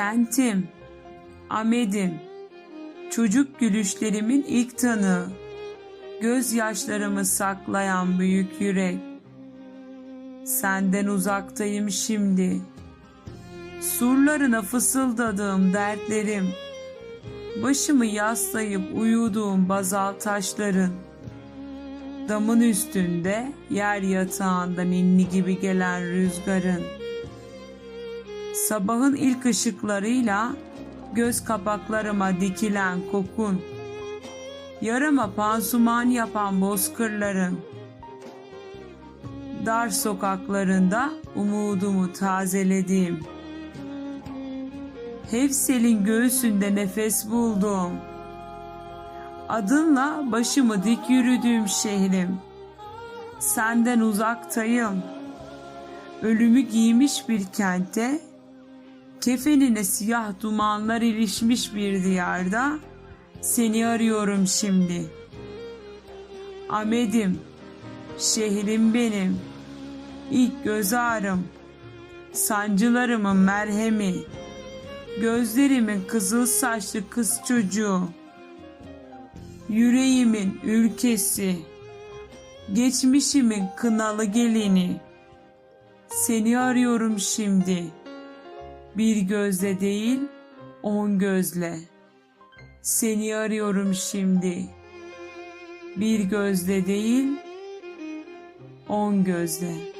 Kentim, Ahmet'im, çocuk gülüşlerimin ilk tanığı, gözyaşlarımı saklayan büyük yürek. Senden uzaktayım şimdi. Surlarına fısıldadığım dertlerim, başımı yaslayıp uyuduğum bazal taşların, damın üstünde yer yatağında ninni gibi gelen rüzgarın, sabahın ilk ışıklarıyla göz kapaklarıma dikilen kokun, yarama pansuman yapan bozkırların, dar sokaklarında umudumu tazelediğim, Hefsel'in göğsünde nefes buldum. Adınla başımı dik yürüdüğüm şehrim. Senden uzaktayım. Ölümü giymiş bir kente, kefenine siyah dumanlar ilişmiş bir diyarda seni arıyorum şimdi. Ahmet'im, şehrim benim, ilk göz ağrım, sancılarımın merhemi, gözlerimin kızıl saçlı kız çocuğu, yüreğimin ülkesi, geçmişimin kınalı gelini. Seni arıyorum şimdi. Bir gözle değil, on gözle. Seni arıyorum şimdi. Bir gözle değil, on gözle.